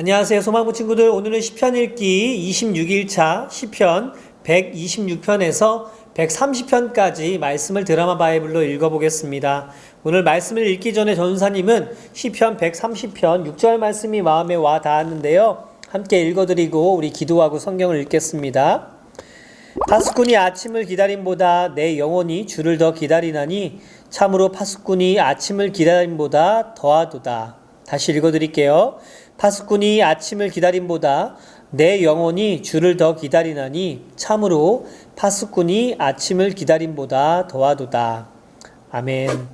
안녕하세요 소망부 친구들. 오늘은 시편 읽기 26일차 시편 126편에서 130편까지 말씀을 드라마 바이블로 읽어보겠습니다. 오늘 말씀을 읽기 전에 전사님은 시편 130편 6절 말씀이 마음에 와 닿았는데요. 함께 읽어드리고 우리 기도하고 성경을 읽겠습니다. 파수꾼이 아침을 기다림보다 내 영혼이 주를 더 기다리나니 참으로 파수꾼이 아침을 기다림보다 더하도다. 다시 읽어드릴게요. 파수꾼이 아침을 기다림보다 내 영혼이 주를 더 기다리나니 참으로 파수꾼이 아침을 기다림보다 더하도다. 아멘.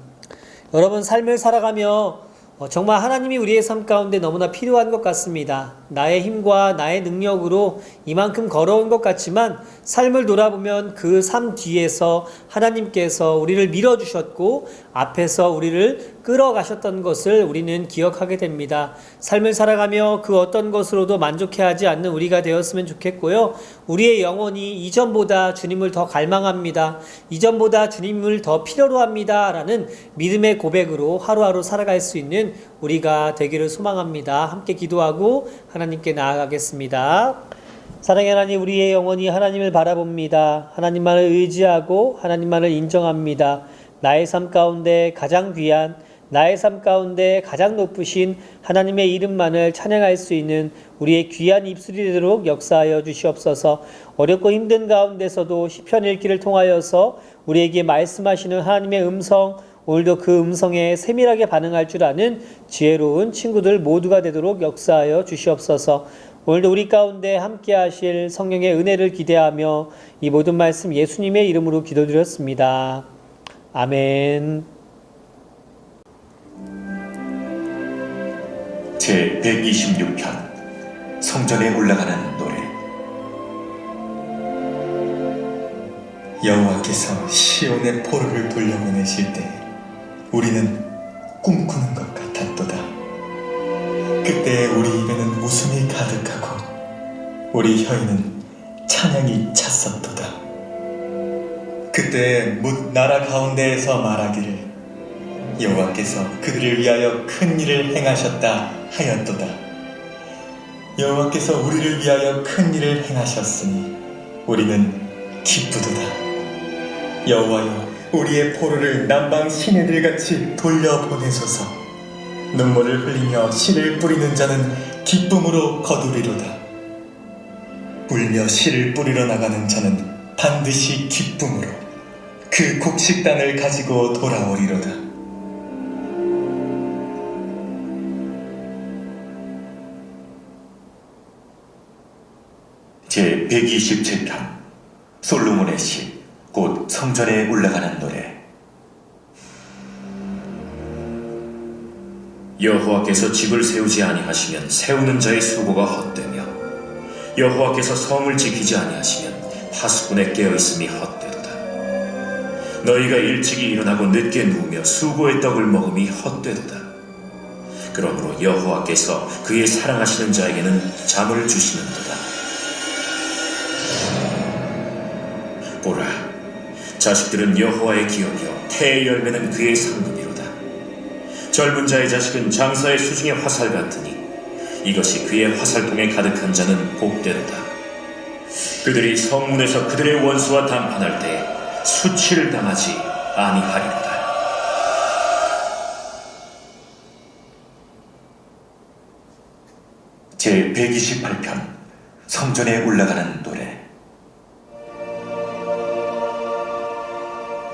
여러분 삶을 살아가며 어, 정말 하나님이 우리의 삶 가운데 너무나 필요한 것 같습니다. 나의 힘과 나의 능력으로 이만큼 걸어온 것 같지만 삶을 돌아보면 그 삶 뒤에서 하나님께서 우리를 밀어주셨고 앞에서 우리를 끌어가셨던 것을 우리는 기억하게 됩니다. 삶을 살아가며 그 어떤 것으로도 만족해하지 않는 우리가 되었으면 좋겠고요. 우리의 영혼이 이전보다 주님을 더 갈망합니다. 이전보다 주님을 더 필요로 합니다. 라는 믿음의 고백으로 하루하루 살아갈 수 있는 우리가 되기를 소망합니다. 함께 기도하고 하나님 께 나아가겠습니다. 사랑의 하나님, 우리의 영혼이 하나님을 바라봅니다. 하나님만을 의지하고 하나님만을 인정합니다. 나의 삶 가운데 가장 귀한 나의 삶 가운데 가장 높으신 하나님의 이름만을 찬양할 수 있는 우리의 귀한 입술이 되도록 역사하여 주시옵소서. 어렵고 힘든 가운데서도 시편 읽기를 통하여서 우리에게 말씀하시는 하나님의 음성 오늘도 그 음성에 세밀하게 반응할 줄 아는 지혜로운 친구들 모두가 되도록 역사하여 주시옵소서. 오늘도 우리 가운데 함께 하실 성령의 은혜를 기대하며 이 모든 말씀 예수님의 이름으로 기도드렸습니다. 아멘. 제 126편 성전에 올라가는 노래 여호와께서 시온의 포로를 돌려보내실 때 우리는 꿈꾸는 것 같았도다. 그때 우리 입에는 웃음이 가득하고 우리 혀에는 찬양이 찼었도다. 그때 뭇 나라 가운데에서 말하기를 여호와께서 그들을 위하여 큰 일을 행하셨다 하였도다. 여호와께서 우리를 위하여 큰 일을 행하셨으니 우리는 기쁘도다. 여호와여 우리의 포로를 남방 시내들 같이 돌려보내소서. 눈물을 흘리며 씨를 뿌리는 자는 기쁨으로 거두리로다. 울며 씨를 뿌리러 나가는 자는 반드시 기쁨으로 그 곡식단을 가지고 돌아오리로다. 제 127편 솔로몬의 시 곧 성전에 올라가는 노래. 여호와께서 집을 세우지 아니하시면 세우는 자의 수고가 헛되며 여호와께서 성을 지키지 아니하시면 파수꾼의 깨어 있음이 헛되도다. 너희가 일찍이 일어나고 늦게 누우며 수고의 떡을 먹음이 헛되도다. 그러므로 여호와께서 그의 사랑하시는 자에게는 잠을 주시는도다. 보라 자식들은 여호와의 기업이요 태의 열매는 그의 상급이로다. 젊은 자의 자식은 장사의 수중의 화살 같으니 이것이 그의 화살통에 가득한 자는 복되도다. 그들이 성문에서 그들의 원수와 담판할 때 수치를 당하지 아니하리로다. 제 128편 성전에 올라가는 노래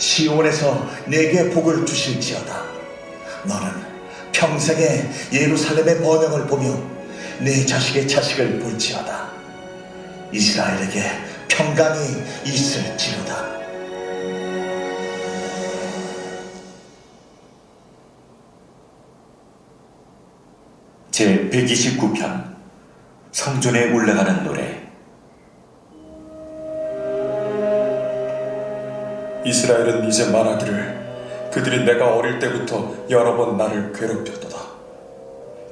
시온에서 내게 복을 주실지어다. 너는 평생에 예루살렘의 번영을 보며 내 자식의 자식을 볼지어다. 이스라엘에게 평강이 있을지로다. 제 129편 성전에 올라가는 노래 이스라엘은 이제 말하기를 그들이 내가 어릴 때부터 여러 번 나를 괴롭혔도다.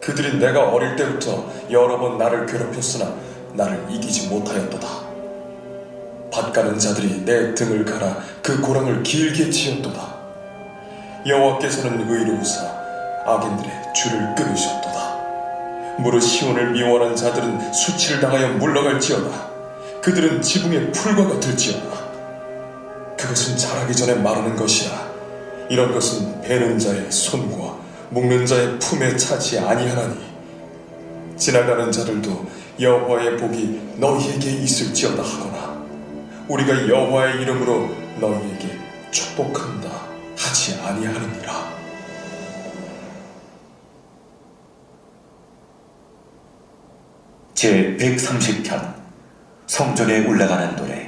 그들이 내가 어릴 때부터 여러 번 나를 괴롭혔으나 나를 이기지 못하였도다. 밭가는 자들이 내 등을 갈아 그 고랑을 길게 치었도다. 여호와께서는 의로우사 악인들의 줄을 끊으셨도다. 무릇 시온을 미워하는 자들은 수치를 당하여 물러갈지어다. 그들은 지붕의 풀과 같을지어다. 그것은 자라기 전에 마르는 것이라. 이런 것은 베는 자의 손과 묶는 자의 품에 차지 아니하나니. 지나가는 자들도 여호와의 복이 너희에게 있을지어다 하거나 우리가 여호와의 이름으로 너희에게 축복한다 하지 아니하느니라. 제 130편 성전에 올라가는 노래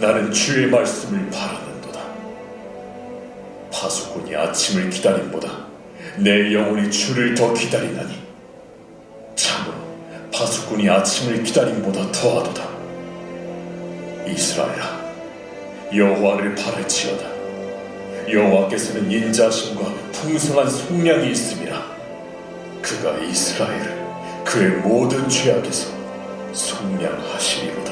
나는 주의 말씀을 바라는도다. 파수꾼이 아침을 기다림보다 내 영혼이 주를 더 기다리나니 참으로 파수꾼이 아침을 기다림보다 더하도다. 이스라엘아, 여호와를 바랄지어다. 여호와께서는 인자심과 풍성한 속량이 있음이라. 그가 이스라엘을 그의 모든 죄악에서 속량하시리로다.